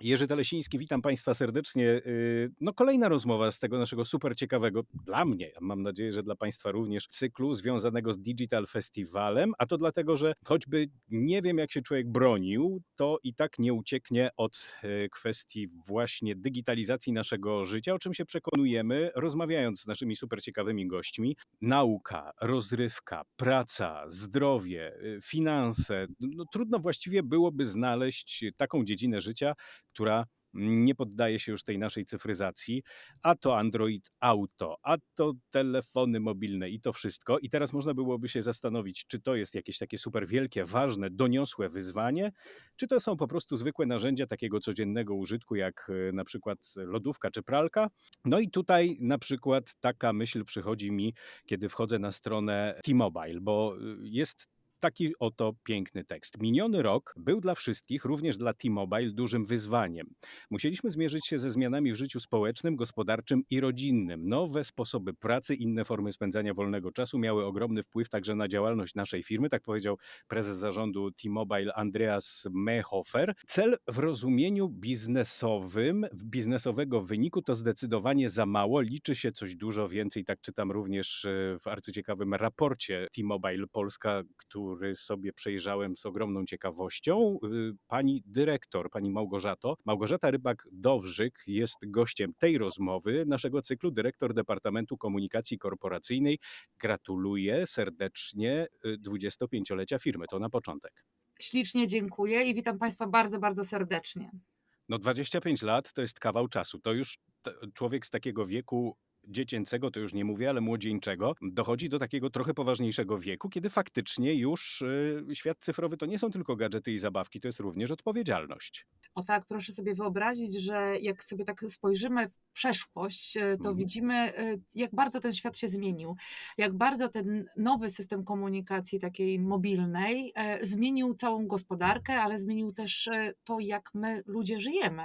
Jerzy Telesiński, witam Państwa serdecznie. Y, no kolejna rozmowa z tego naszego super ciekawego, dla mnie, mam nadzieję, że dla Państwa również, cyklu związanego z Digital Festivalem, a to dlatego, że choćby nie wiem jak się człowiek bronił, to i tak nie ucieknie od y, kwestii właśnie digitalizacji naszego życia, o czym się przekonujemy, rozmawiając z naszymi super ciekawymi gośćmi. Nauka, rozrywka, praca, zdrowie, y, finanse. No, trudno właściwie byłoby znaleźć taką dziedzinę życia, która nie poddaje się już tej naszej cyfryzacji, a to Android Auto, a to telefony mobilne i to wszystko. I teraz można byłoby się zastanowić, czy to jest jakieś takie super wielkie, ważne, doniosłe wyzwanie, czy to są po prostu zwykłe narzędzia takiego codziennego użytku, jak e, na przykład lodówka czy pralka. No i tutaj na przykład taka myśl przychodzi mi, kiedy wchodzę na stronę T-Mobile, bo e, jest taki oto piękny tekst. Miniony rok był dla wszystkich, również dla T-Mobile, dużym wyzwaniem. Musieliśmy zmierzyć się ze zmianami w życiu społecznym, gospodarczym i rodzinnym. Nowe sposoby pracy, inne formy spędzania wolnego czasu miały ogromny wpływ także na działalność naszej firmy, tak powiedział prezes zarządu T-Mobile Andreas Mehofer. Cel w rozumieniu biznesowym, biznesowego wyniku to zdecydowanie za mało. Liczy się coś dużo więcej, tak czytam również e, w arcyciekawym raporcie T-Mobile Polska, który który sobie przejrzałem z ogromną ciekawością. Y, pani dyrektor, pani Małgorzato, Małgorzata Rybak-Dowrzyk jest gościem tej rozmowy, naszego cyklu, dyrektor Departamentu Komunikacji Korporacyjnej. Gratuluję serdecznie 25-lecia y, firmy. To na początek. Ślicznie dziękuję i witam Państwa bardzo, bardzo serdecznie. No 25 lat to jest kawał czasu. To już człowiek z takiego wieku dziecięcego, to już nie mówię, ale młodzieńczego, dochodzi do takiego trochę poważniejszego wieku, kiedy faktycznie już y, świat cyfrowy to nie są tylko gadżety i zabawki, to jest również odpowiedzialność. O tak, proszę sobie wyobrazić, że jak sobie tak spojrzymy w przeszłość, e, to mhm. widzimy, e, jak bardzo ten świat się zmienił, jak bardzo ten nowy system komunikacji takiej mobilnej zmienił całą gospodarkę, ale zmienił też to, jak my ludzie żyjemy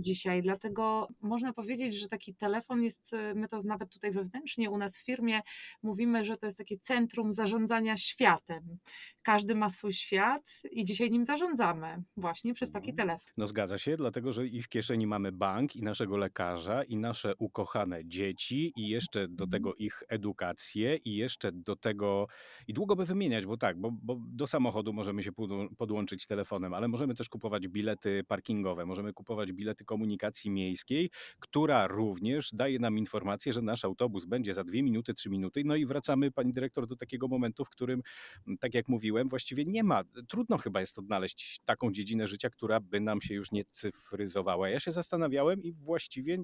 dzisiaj. Dlatego można powiedzieć, że taki telefon jest, my to nawet tutaj wewnętrznie u nas w firmie mówimy, że to jest takie centrum zarządzania światem. Każdy ma swój świat i dzisiaj nim zarządzamy właśnie przez taki mhm. telefon. No zgadza się, dlatego że i w kieszeni mamy bank, i naszego lekarza, i nasze ukochane dzieci, i jeszcze do tego mhm. ich edukację, i jeszcze do tego, i długo by wymieniać, bo tak, bo, bo do samochodu możemy się podłączyć telefonem, ale możemy też kupować bilety parkingowe, możemy kupować bilety komunikacji miejskiej, która również daje nam informację, że nasz autobus będzie za dwie minuty, trzy minuty. No i wracamy, pani dyrektor, do takiego momentu, w którym, tak jak mówiłem, właściwie nie ma. Trudno chyba jest odnaleźć taką dziedzinę życia, która by nam się już nie cyfryzowała. Ja się zastanawiałem i właściwie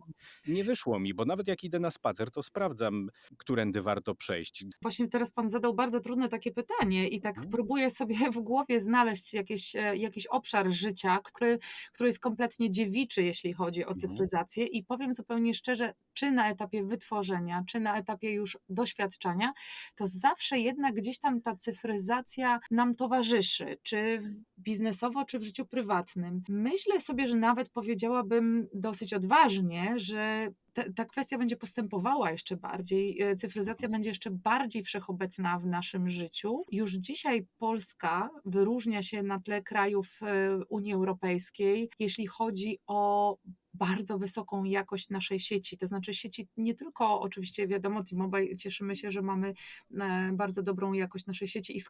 nie wyszło mi, bo nawet jak idę na spacer, to sprawdzam, którędy warto przejść. Właśnie teraz pan zadał bardzo trudne takie pytanie i tak hmm. próbuję sobie w głowie znaleźć jakieś, e, jakiś obszar życia, który, który jest kompletnie dziewiczy, jeśli chodzi o mhm. cyfryzację i powiem zupełnie szczerze, czy na etapie wytworzenia, czy na etapie już doświadczenia, to zawsze jednak gdzieś tam ta cyfryzacja nam towarzyszy, czy biznesowo, czy w życiu prywatnym. Myślę sobie, że nawet powiedziałabym dosyć odważnie, że ta kwestia będzie postępowała jeszcze bardziej, e, cyfryzacja będzie jeszcze bardziej wszechobecna w naszym życiu. Już dzisiaj Polska wyróżnia się na tle krajów e, Unii Europejskiej, jeśli chodzi o bardzo wysoką jakość naszej sieci. To znaczy sieci nie tylko oczywiście wiadomo T-Mobile cieszymy się, że mamy e, bardzo dobrą jakość naszej sieci i,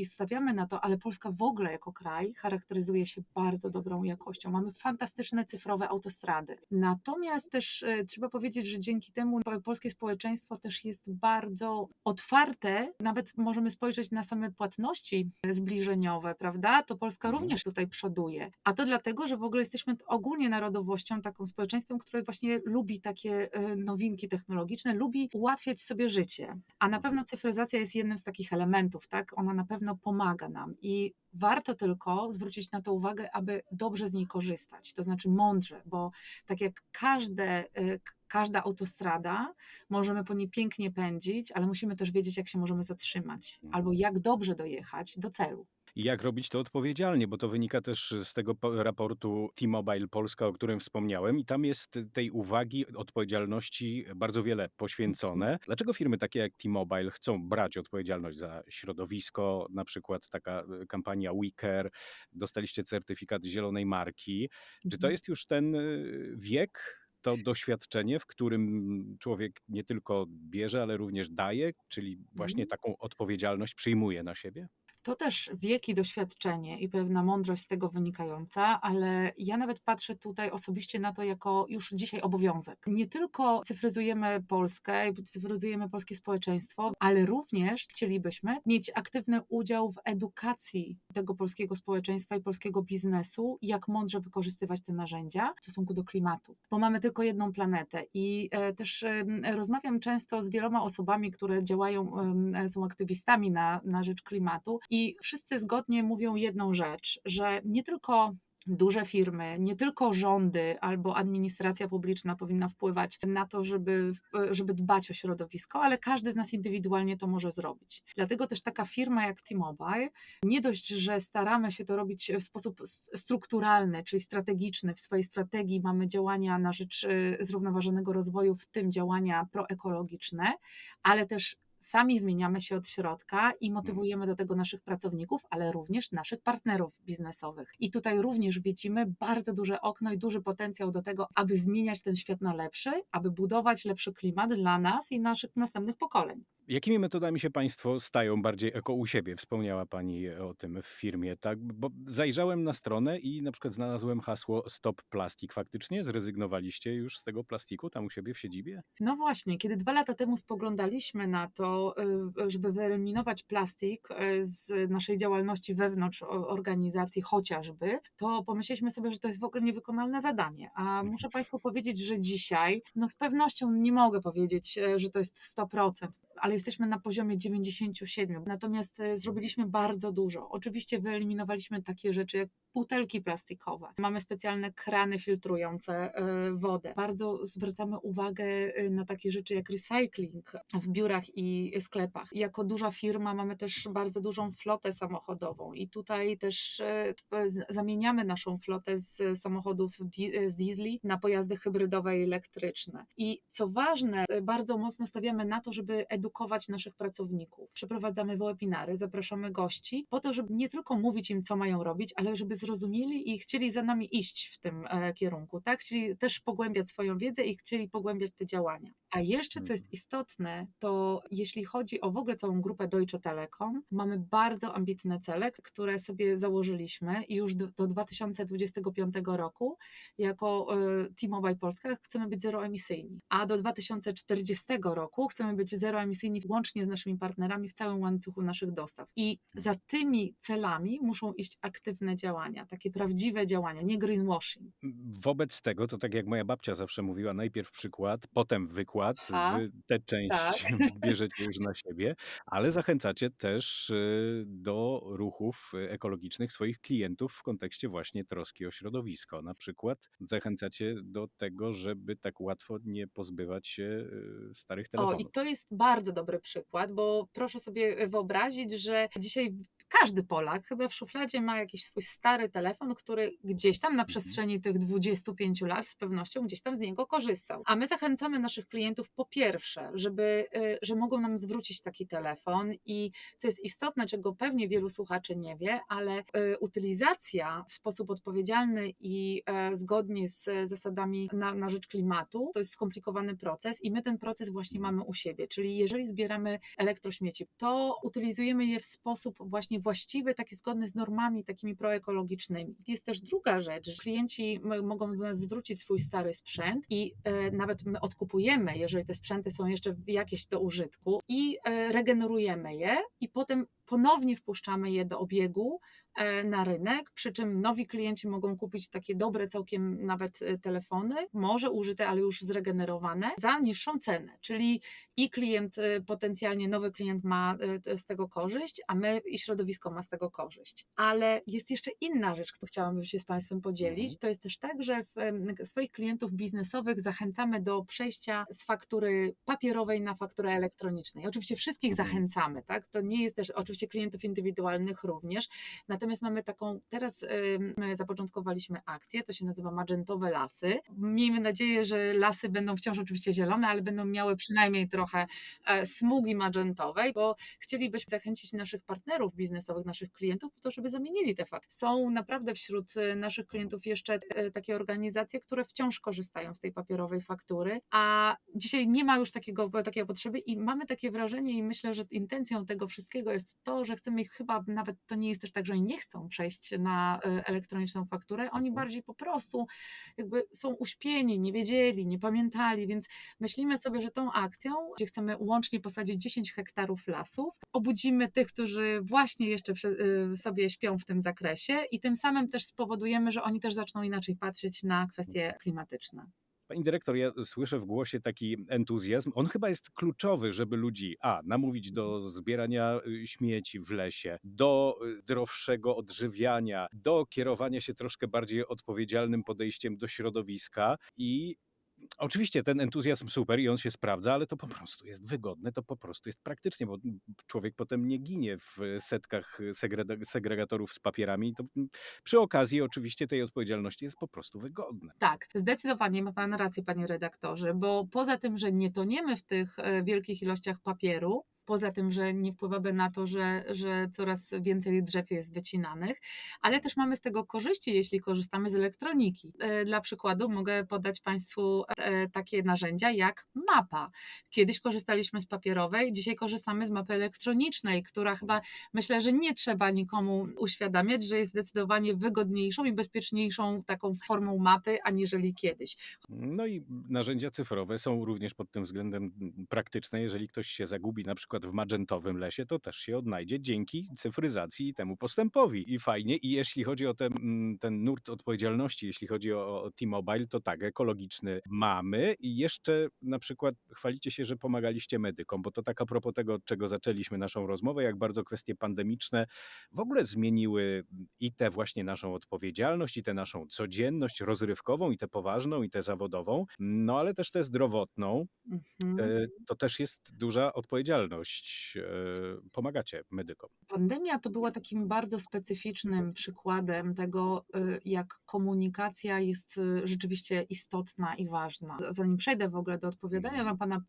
i stawiamy na to, ale Polska w ogóle jako kraj charakteryzuje się bardzo dobrą jakością. Mamy fantastyczne cyfrowe autostrady. Natomiast też e, trzeba powiedzieć, że dzięki temu polskie społeczeństwo też jest bardzo otwarte. Nawet możemy spojrzeć na same płatności zbliżeniowe, prawda? To Polska mhm. również tutaj przoduje. A to dlatego, że w ogóle jesteśmy ogólnie narodowością taką społeczeństwem, które właśnie lubi takie e, nowinki technologiczne, lubi ułatwiać sobie życie. A na pewno cyfryzacja jest jednym z takich elementów, tak? Ona na pewno pomaga nam i warto tylko zwrócić na to uwagę, aby dobrze z niej korzystać, to znaczy mądrze, bo tak jak każde, e, każda autostrada, możemy po niej pięknie pędzić, ale musimy też wiedzieć, jak się możemy zatrzymać, albo jak dobrze dojechać do celu. I jak robić to odpowiedzialnie, bo to wynika też z tego po- raportu T-Mobile Polska, o którym wspomniałem, i tam jest tej uwagi, odpowiedzialności bardzo wiele poświęcone. Dlaczego firmy takie jak T-Mobile chcą brać odpowiedzialność za środowisko, na przykład taka e, kampania WeCare, dostaliście certyfikat zielonej marki. Czy to Mhm. jest już ten y, wiek, to doświadczenie, w którym człowiek nie tylko bierze, ale również daje, czyli właśnie Mhm. taką odpowiedzialność przyjmuje na siebie? To też wiek i doświadczenie i pewna mądrość z tego wynikająca, ale ja nawet patrzę tutaj osobiście na to jako już dzisiaj obowiązek. Nie tylko cyfryzujemy Polskę, i cyfryzujemy polskie społeczeństwo, ale również chcielibyśmy mieć aktywny udział w edukacji tego polskiego społeczeństwa i polskiego biznesu, jak mądrze wykorzystywać te narzędzia w stosunku do klimatu, bo mamy tylko jedną planetę i e, też rozmawiam często z wieloma osobami, które działają, są aktywistami na, na rzecz klimatu i wszyscy zgodnie mówią jedną rzecz, że nie tylko duże firmy, nie tylko rządy albo administracja publiczna powinna wpływać na to, żeby, żeby dbać o środowisko, ale każdy z nas indywidualnie to może zrobić. Dlatego też taka firma jak T-Mobile, nie dość, że staramy się to robić w sposób strukturalny, czyli strategiczny, w swojej strategii mamy działania na rzecz y, zrównoważonego rozwoju, w tym działania proekologiczne, ale też sami zmieniamy się od środka i motywujemy do tego naszych pracowników, ale również naszych partnerów biznesowych. I tutaj również widzimy bardzo duże okno i duży potencjał do tego, aby zmieniać ten świat na lepszy, aby budować lepszy klimat dla nas i naszych następnych pokoleń. Jakimi metodami się Państwo stają bardziej eko u siebie? Wspomniała Pani o tym w firmie, tak? Bo zajrzałem na stronę i na przykład znalazłem hasło Stop Plastik. Faktycznie zrezygnowaliście już z tego plastiku tam u siebie w siedzibie? No właśnie, kiedy dwa lata temu spoglądaliśmy na to, y, żeby wyeliminować plastik y, z naszej działalności wewnątrz organizacji chociażby, to pomyśleliśmy sobie, że to jest w ogóle niewykonalne zadanie. A muszę Państwu powiedzieć, że dzisiaj, no z pewnością nie mogę powiedzieć, e, że to jest 100%, ale jesteśmy na poziomie 97%. Natomiast e, zrobiliśmy bardzo dużo. Oczywiście wyeliminowaliśmy takie rzeczy jak butelki plastikowe. Mamy specjalne krany filtrujące e, wodę. Bardzo zwracamy uwagę e, na takie rzeczy jak recycling w biurach i sklepach. Jako duża firma mamy też bardzo dużą flotę samochodową i tutaj też zamieniamy naszą flotę z samochodów z diesli na pojazdy hybrydowe i elektryczne. I co ważne, bardzo mocno stawiamy na to, żeby edukować naszych pracowników. Przeprowadzamy webinary, zapraszamy gości po to, żeby nie tylko mówić im, co mają robić, ale żeby zrozumieli i chcieli za nami iść w tym e, kierunku, tak? Chcieli też pogłębiać swoją wiedzę i chcieli pogłębiać te działania. A jeszcze, co jest istotne, to jeśli chodzi o w ogóle całą grupę Deutsche Telekom, mamy bardzo ambitne cele, które sobie założyliśmy i już do, do 2025 roku jako e, T-Mobile Polska chcemy być zeroemisyjni, a do 2040 roku chcemy być zeroemisyjni łącznie z naszymi partnerami w całym łańcuchu naszych dostaw. I za tymi celami muszą iść aktywne działania, takie prawdziwe działania, nie greenwashing. Wobec tego, to tak jak moja babcia zawsze mówiła, najpierw przykład, potem wykład. A, Wy tę część tak. bierzecie już na siebie, ale zachęcacie też y, do ruchów y, ekologicznych swoich klientów w kontekście właśnie troski o środowisko. Na przykład zachęcacie do tego, żeby tak łatwo nie pozbywać się y, starych O, telefonów. i to jest bardzo dobry przykład, bo proszę sobie wyobrazić, że dzisiaj każdy Polak chyba w szufladzie ma jakiś swój stary telefon, który gdzieś tam na Mhm. przestrzeni tych 25 lat z pewnością gdzieś tam z niego korzystał. A my zachęcamy naszych klientów po pierwsze, żeby, y, że mogą nam zwrócić taki telefon i co jest istotne, czego pewnie wielu słuchaczy nie wie, ale y, utylizacja w sposób odpowiedzialny i e, zgodnie z zasadami na, na rzecz klimatu to jest skomplikowany proces i my ten proces właśnie mamy u siebie. Czyli jeżeli zbieramy elektrośmieci, to utylizujemy je w sposób właśnie właściwy, taki zgodny z normami takimi proekologicznymi. Jest też druga rzecz, że klienci mogą do nas zwrócić swój stary sprzęt i e, nawet my odkupujemy, jeżeli te sprzęty są jeszcze jakieś do użytku i e, regenerujemy je i potem ponownie wpuszczamy je do obiegu na rynek, przy czym nowi klienci mogą kupić takie dobre całkiem nawet e, telefony, może użyte, ale już zregenerowane, za niższą cenę, czyli i klient, e, potencjalnie nowy klient ma z tego korzyść, a my i środowisko ma z tego korzyść. Ale jest jeszcze inna rzecz, którą chciałabym się z Państwem podzielić. Mhm. To jest też tak, że swoich klientów biznesowych zachęcamy do przejścia z faktury papierowej na fakturę elektronicznej. Oczywiście wszystkich mhm. zachęcamy, tak? To nie jest też oczywiście klientów indywidualnych również. Natomiast mamy taką, teraz my zapoczątkowaliśmy akcję, to się nazywa Magentowe Lasy. Miejmy nadzieję, że lasy będą wciąż oczywiście zielone, ale będą miały przynajmniej trochę e, smugi magentowej, bo chcielibyśmy zachęcić naszych partnerów biznesowych, naszych klientów po to, żeby zamienili te fakty. Są naprawdę wśród e, naszych klientów jeszcze e, takie organizacje, które wciąż korzystają z tej papierowej faktury, a dzisiaj nie ma już takiego, takiej potrzeby i mamy takie wrażenie i myślę, że intencją tego wszystkiego jest to, że chcemy ich chyba, nawet to nie jest też tak, że oni nie chcą przejść na e, elektroniczną fakturę, oni mhm. bardziej po prostu jakby są uśpieni, nie wiedzieli, nie pamiętali, więc myślimy sobie, że tą akcją, gdzie chcemy łącznie posadzić 10 hektarów lasów, obudzimy tych, którzy właśnie jeszcze e, sobie śpią w tym zakresie i tym samym też spowodujemy, że oni też zaczną inaczej patrzeć na kwestie klimatyczne. Pani dyrektor, ja słyszę w głosie taki entuzjazm. On chyba jest kluczowy, żeby ludzi, a, namówić do zbierania y, śmieci w lesie, do y, zdrowszego odżywiania, do kierowania się troszkę bardziej odpowiedzialnym podejściem do środowiska i Oczywiście ten entuzjazm super i on się sprawdza, ale to po prostu jest wygodne, to po prostu jest praktycznie, bo człowiek potem nie ginie w setkach segregatorów z papierami. To przy okazji oczywiście tej odpowiedzialności jest po prostu wygodne. Tak, zdecydowanie ma Pan rację, Panie redaktorze, bo poza tym, że nie toniemy w tych e, wielkich ilościach papieru, poza tym, że nie wpływamy na to, że, że coraz więcej drzew jest wycinanych, ale też mamy z tego korzyści, jeśli korzystamy z elektroniki. E, dla przykładu mogę podać Państwu e, takie narzędzia jak mapa. Kiedyś korzystaliśmy z papierowej, dzisiaj korzystamy z mapy elektronicznej, która chyba myślę, że nie trzeba nikomu uświadamiać, że jest zdecydowanie wygodniejszą i bezpieczniejszą taką formą mapy, aniżeli kiedyś. No i narzędzia cyfrowe są również pod tym względem praktyczne, jeżeli ktoś się zagubi na przykład przykład w magentowym lesie, to też się odnajdzie dzięki cyfryzacji i temu postępowi. I fajnie. I jeśli chodzi o ten, mm, ten nurt odpowiedzialności, jeśli chodzi o, o T-Mobile, to tak, ekologiczny mamy. I jeszcze na przykład chwalicie się, że pomagaliście medykom, bo to tak a propos tego, od czego zaczęliśmy naszą rozmowę, jak bardzo kwestie pandemiczne w ogóle zmieniły i tę właśnie naszą odpowiedzialność, i tę naszą codzienność rozrywkową, i tę poważną, i tę zawodową, no ale też tę zdrowotną. Mhm. E, to też jest duża odpowiedzialność E, pomagacie medykom? Pandemia to była takim bardzo specyficznym przykładem tego, e, jak komunikacja jest e, rzeczywiście istotna i ważna. Zanim przejdę w ogóle do odpowiadania na Pana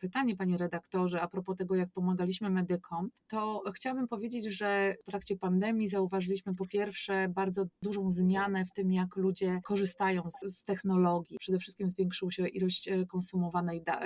pytanie, Panie redaktorze, a propos tego, jak pomagaliśmy medykom, to chciałabym powiedzieć, że w trakcie pandemii zauważyliśmy po pierwsze bardzo dużą zmianę w tym, jak ludzie korzystają z, z technologii. Przede wszystkim zwiększyła się ilość konsumowanej da,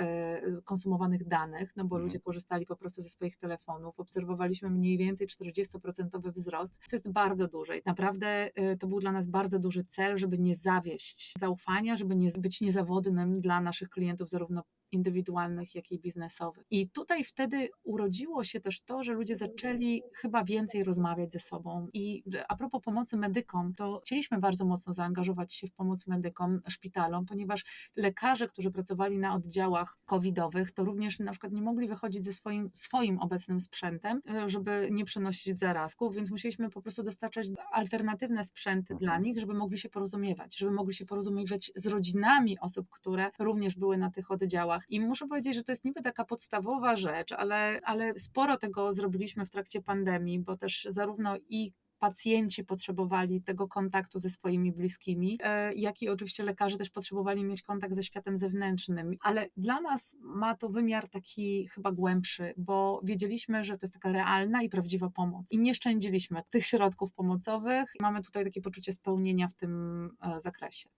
konsumowanych danych, no bo mhm. ludzie korzystali po prostu ze swoich telefonów. Obserwowaliśmy mniej więcej 40% wzrost, co jest bardzo duże. I naprawdę y, to był dla nas bardzo duży cel, żeby nie zawieść zaufania, żeby nie być niezawodnym dla naszych klientów, zarówno indywidualnych, jak i biznesowych. I tutaj wtedy urodziło się też to, że ludzie zaczęli chyba więcej rozmawiać ze sobą. I a propos pomocy medykom, to chcieliśmy bardzo mocno zaangażować się w pomoc medykom, szpitalom, ponieważ lekarze, którzy pracowali na oddziałach covidowych, to również na przykład nie mogli wychodzić ze swoim, swoim obecnym sprzętem, żeby nie przenosić zarazków, więc musieliśmy po prostu dostarczać alternatywne sprzęty dla nich, żeby mogli się porozumiewać, żeby mogli się porozumiewać z rodzinami osób, które również były na tych oddziałach i muszę powiedzieć, że to jest niby taka podstawowa rzecz, ale, ale sporo tego zrobiliśmy w trakcie pandemii, bo też zarówno i pacjenci potrzebowali tego kontaktu ze swoimi bliskimi, e, jak i oczywiście lekarze też potrzebowali mieć kontakt ze światem zewnętrznym. Ale dla nas ma to wymiar taki chyba głębszy, bo wiedzieliśmy, że to jest taka realna i prawdziwa pomoc. I nie szczędziliśmy tych środków pomocowych. Mamy tutaj takie poczucie spełnienia w tym e, zakresie.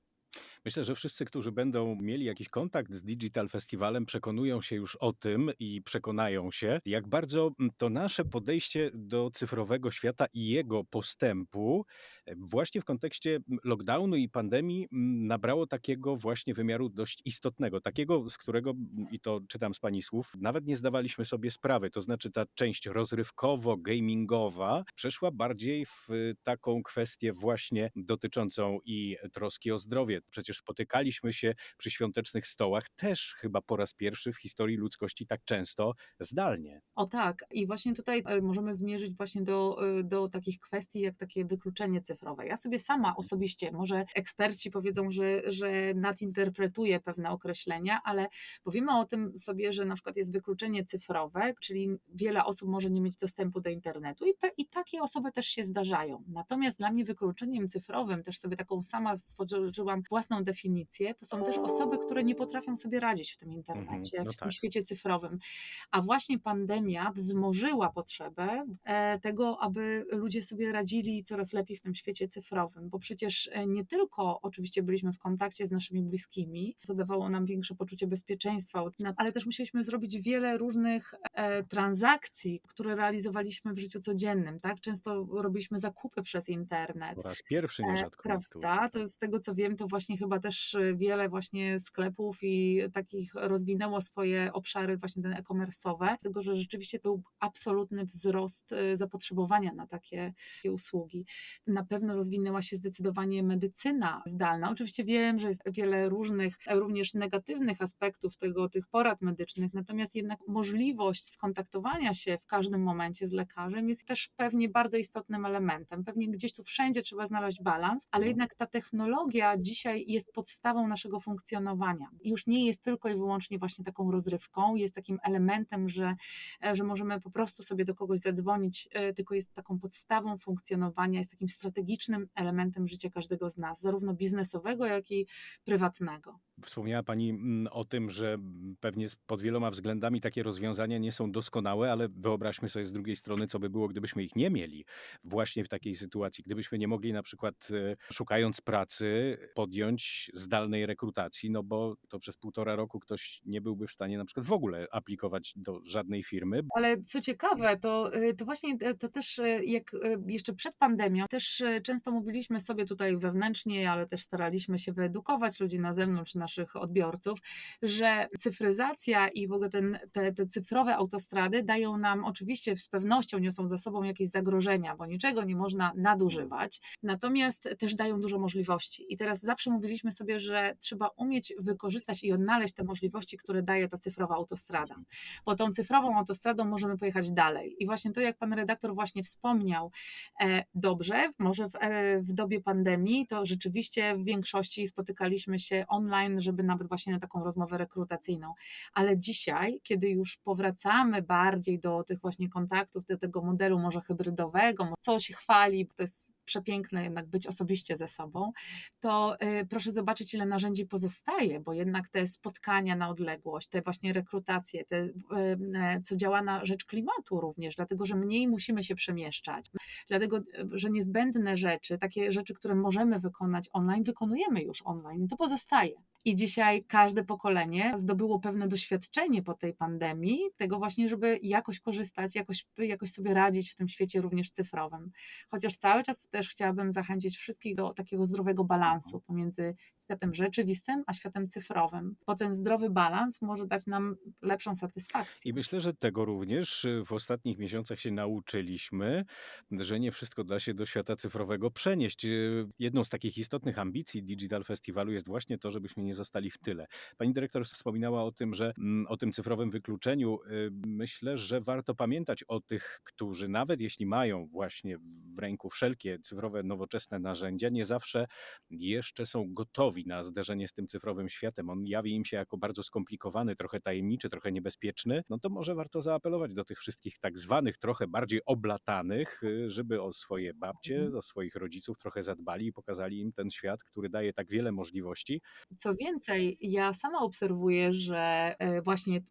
Myślę, że wszyscy, którzy będą mieli jakiś kontakt z Digital Festivalem, przekonują się już o tym i przekonają się, jak bardzo mm, to nasze podejście do cyfrowego świata i jego postępu e, właśnie w kontekście mm, lockdownu i pandemii mm, nabrało takiego właśnie wymiaru dość istotnego, takiego, z którego, i to czytam z pani słów, nawet nie zdawaliśmy sobie sprawy. To znaczy ta część rozrywkowo-gamingowa przeszła bardziej w taką kwestię właśnie dotyczącą i troski o zdrowie. Przecież spotykaliśmy się przy świątecznych stołach też chyba po raz pierwszy w historii ludzkości tak często zdalnie. O tak, i właśnie tutaj e, możemy zmierzyć właśnie do, e, do takich kwestii jak takie wykluczenie cyfrowe. Ja sobie sama osobiście, może eksperci powiedzą, że, że nadinterpretuję pewne określenia, ale powiemy o tym sobie, że na przykład jest wykluczenie cyfrowe, czyli wiele osób może nie mieć dostępu do internetu i, i takie osoby też się zdarzają. Natomiast dla mnie wykluczeniem cyfrowym, też sobie taką sama stworzyłam własną definicję, to są też osoby, które nie potrafią sobie radzić w tym internecie, Mhm, no w tym tak. świecie cyfrowym. A właśnie pandemia wzmożyła potrzebę e, tego, aby ludzie sobie radzili coraz lepiej w tym świecie cyfrowym, bo przecież e, nie tylko oczywiście byliśmy w kontakcie z naszymi bliskimi, co dawało nam większe poczucie bezpieczeństwa, ale też musieliśmy zrobić wiele różnych e, transakcji, które realizowaliśmy w życiu codziennym, tak? Często robiliśmy zakupy przez internet. Po raz pierwszy nierzadko. Prawda, to z tego co wiem, to właśnie chyba też e, wiele właśnie sklepów i takich rozwinęło swoje obszary właśnie ten e-commerce'owe, dlatego że rzeczywiście był absolutny wzrost e, zapotrzebowania na takie, takie usługi. Na pewno rozwinęła się zdecydowanie medycyna zdalna. Oczywiście wiem, że jest wiele różnych, e, również negatywnych aspektów tego, tych porad medycznych, natomiast jednak możliwość skontaktowania się w każdym momencie z lekarzem jest też pewnie bardzo istotnym elementem. Pewnie gdzieś tu wszędzie trzeba znaleźć balans, ale Mhm. jednak ta technologia dzisiaj jest podstawą naszego funkcjonowania. Już nie jest tylko i wyłącznie właśnie taką rozrywką, jest takim elementem, że, e, że możemy po prostu sobie do kogoś zadzwonić, e, tylko jest taką podstawą funkcjonowania, jest takim strategicznym elementem życia każdego z nas, zarówno biznesowego, jak i prywatnego. Wspomniała Pani mm, o tym, że pewnie pod wieloma względami takie rozwiązania nie są doskonałe, ale wyobraźmy sobie z drugiej strony, co by było, gdybyśmy ich nie mieli właśnie w takiej sytuacji. Gdybyśmy nie mogli na przykład e, szukając pracy podjąć zdalnej rekrutacji, no bo to przez półtora roku ktoś nie byłby w stanie na przykład w ogóle aplikować do żadnej firmy. Ale co ciekawe, to, y, to właśnie y, to też y, jak jeszcze przed pandemią, też często mówiliśmy sobie tutaj wewnętrznie, ale też staraliśmy się wyedukować ludzi na zewnątrz, naszych odbiorców, że cyfryzacja i w ogóle ten, te, te cyfrowe autostrady dają nam oczywiście z pewnością niosą za sobą jakieś zagrożenia, bo niczego nie można nadużywać, natomiast też dają dużo możliwości. I teraz zawsze mówiliśmy sobie, że trzeba umieć wykorzystać i odnaleźć te możliwości, które daje ta cyfrowa autostrada bo tą cyfrową autostradą możemy pojechać dalej. I właśnie to, jak pan redaktor właśnie wspomniał, e, dobrze, może w, e, w dobie pandemii, to rzeczywiście w większości spotykaliśmy się online, żeby nawet właśnie na taką rozmowę rekrutacyjną. Ale dzisiaj, kiedy już powracamy bardziej do tych właśnie kontaktów, do tego modelu może hybrydowego, co się chwali, to jest przepiękne jednak być osobiście ze sobą, to y, proszę zobaczyć, ile narzędzi pozostaje, bo jednak te spotkania na odległość, te właśnie rekrutacje, te, y, y, co działa na rzecz klimatu również, dlatego że mniej musimy się przemieszczać, dlatego y, że niezbędne rzeczy, takie rzeczy, które możemy wykonać online, wykonujemy już online, to pozostaje. I dzisiaj każde pokolenie zdobyło pewne doświadczenie po tej pandemii, tego właśnie, żeby jakoś korzystać, jakoś, jakoś sobie radzić w tym świecie również cyfrowym. Chociaż cały czas też chciałabym zachęcić wszystkich do takiego zdrowego balansu pomiędzy światem rzeczywistym a światem cyfrowym, bo ten zdrowy balans może dać nam lepszą satysfakcję. I myślę, że tego również y, w ostatnich miesiącach się nauczyliśmy, że nie wszystko da się do świata cyfrowego przenieść. Y, Jedną z takich istotnych ambicji Digital Festiwalu jest właśnie to, żebyśmy nie zostali w tyle. Pani dyrektor wspominała o tym, że mm, o tym cyfrowym wykluczeniu. Y, Myślę, że warto pamiętać o tych, którzy nawet jeśli mają właśnie w ręku wszelkie cyfrowe, nowoczesne narzędzia, nie zawsze jeszcze są gotowi na zderzenie z tym cyfrowym światem. On jawi im się jako bardzo skomplikowany, trochę tajemniczy, trochę niebezpieczny. No to może warto zaapelować do tych wszystkich tak zwanych, trochę bardziej oblatanych, y, żeby o swoje babcie, Mhm. o swoich rodziców trochę zadbali i pokazali im ten świat, który daje tak wiele możliwości. Co więcej, ja sama obserwuję, że e, właśnie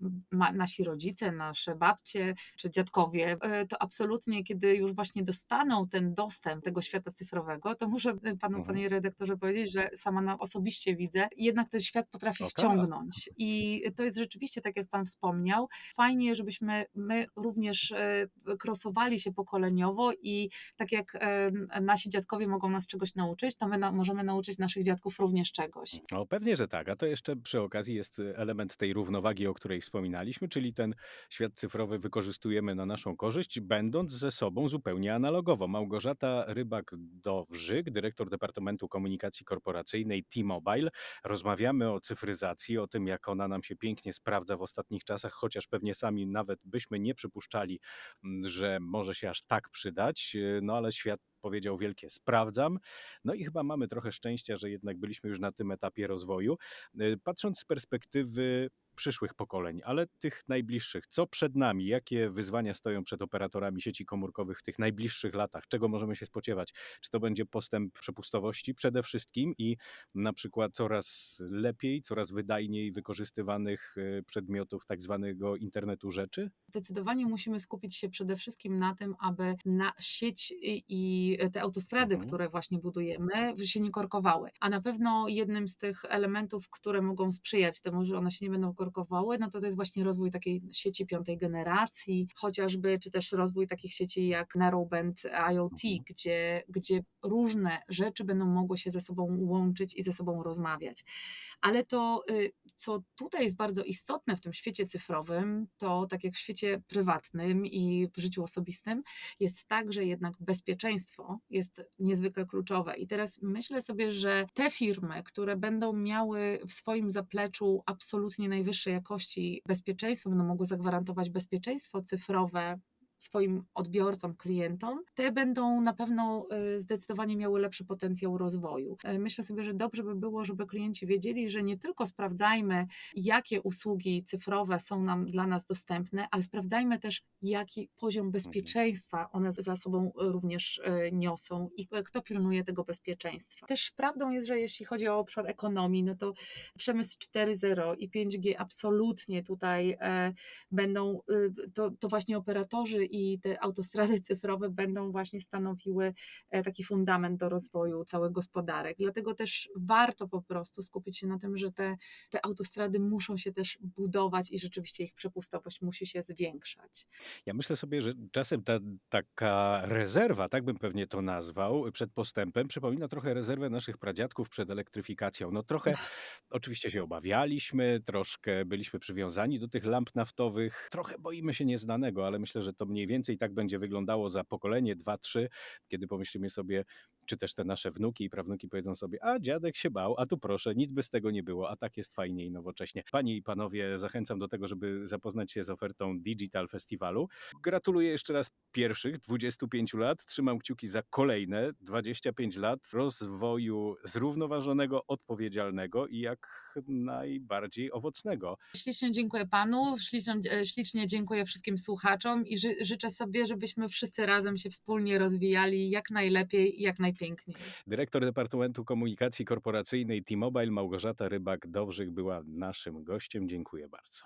nasi rodzice, nasze babcie czy dziadkowie, e, to absolutnie, kiedy już właśnie dostaną ten dostęp tego świata cyfrowego, to muszę e, panu, Mhm. panie redaktorze, powiedzieć, że sama na, osobiście widzę, jednak ten świat potrafi O tak. wciągnąć. I to jest rzeczywiście, tak jak Pan wspomniał, fajnie, żebyśmy my również e, krosowali się pokoleniowo i tak jak e, nasi dziadkowie mogą nas czegoś nauczyć, to my na, możemy nauczyć naszych dziadków również czegoś. No pewnie, że tak. A to jeszcze przy okazji jest element tej równowagi, o której wspominaliśmy, czyli ten świat cyfrowy wykorzystujemy na naszą korzyść, będąc ze sobą zupełnie analogowo. Małgorzata Rybak-Dowrzyk, dyrektor Departamentu Komunikacji Korporacyjnej T-Mobile. Rozmawiamy o cyfryzacji, o tym, jak ona nam się pięknie sprawdza w ostatnich czasach, chociaż pewnie sami nawet byśmy nie przypuszczali, m, że może się aż tak przydać, no ale świat powiedział wielkie sprawdzam. No i chyba mamy trochę szczęścia, że jednak byliśmy już na tym etapie rozwoju. Y, Patrząc z perspektywy przyszłych pokoleń, ale tych najbliższych, co przed nami, jakie wyzwania stoją przed operatorami sieci komórkowych w tych najbliższych latach, czego możemy się spodziewać? Czy to będzie postęp przepustowości przede wszystkim i na przykład coraz lepiej, coraz wydajniej wykorzystywanych y, przedmiotów tak zwanego internetu rzeczy? Zdecydowanie musimy skupić się przede wszystkim na tym, aby na sieć i i te autostrady, Mhm. które właśnie budujemy, się nie korkowały. A na pewno jednym z tych elementów, które mogą sprzyjać temu, że one się nie będą no to to jest właśnie rozwój takiej sieci piątej generacji, chociażby, czy też rozwój takich sieci jak Narrowband IoT, Mhm. gdzie, gdzie różne rzeczy będą mogły się ze sobą łączyć i ze sobą rozmawiać. Ale to, y, co tutaj jest bardzo istotne w tym świecie cyfrowym, to tak jak w świecie prywatnym i w życiu osobistym, jest tak, że jednak bezpieczeństwo jest niezwykle kluczowe. I teraz myślę sobie, że te firmy, które będą miały w swoim zapleczu absolutnie najwyższej jakości bezpieczeństwo, będą mogły zagwarantować bezpieczeństwo cyfrowe swoim odbiorcom, klientom, te będą na pewno y, zdecydowanie miały lepszy potencjał rozwoju. Y, Myślę sobie, że dobrze by było, żeby klienci wiedzieli, że nie tylko sprawdzajmy, jakie usługi cyfrowe są nam dla nas dostępne, ale sprawdzajmy też, jaki poziom bezpieczeństwa one za sobą również y, niosą i kto pilnuje tego bezpieczeństwa. Też prawdą jest, że jeśli chodzi o obszar ekonomii, no to przemysł 4.0 i 5G absolutnie tutaj e, będą, to, to właśnie operatorzy i te autostrady cyfrowe będą właśnie stanowiły e, taki fundament do rozwoju całych gospodarek. Dlatego też warto po prostu skupić się na tym, że te, te autostrady muszą się też budować i rzeczywiście ich przepustowość musi się zwiększać. Ja myślę sobie, że czasem ta taka rezerwa, tak bym pewnie to nazwał, przed postępem, przypomina trochę rezerwę naszych pradziadków przed elektryfikacją. No trochę oczywiście się obawialiśmy, troszkę byliśmy przywiązani do tych lamp naftowych, trochę boimy się nieznanego, ale myślę, że to mniej więcej tak będzie wyglądało za pokolenie, dwa, trzy, kiedy pomyślimy sobie, czy też te nasze wnuki i prawnuki powiedzą sobie, a dziadek się bał, a tu proszę, nic bez tego nie było, a tak jest fajnie i nowocześnie. Panie i panowie, zachęcam do tego, żeby zapoznać się z ofertą Digital Festiwalu. Gratuluję jeszcze raz pierwszych 25 lat. Trzymam kciuki za kolejne 25 lat rozwoju zrównoważonego, odpowiedzialnego i jak najbardziej owocnego. Ślicznie dziękuję panu, ślicznie, ślicznie dziękuję wszystkim słuchaczom i ży, życzę sobie, żebyśmy wszyscy razem się wspólnie rozwijali jak najlepiej i jak najpiękniej. Dyrektor Departamentu Komunikacji Korporacyjnej T-Mobile Małgorzata Rybak-Dowrzyk była naszym gościem. Dziękuję bardzo.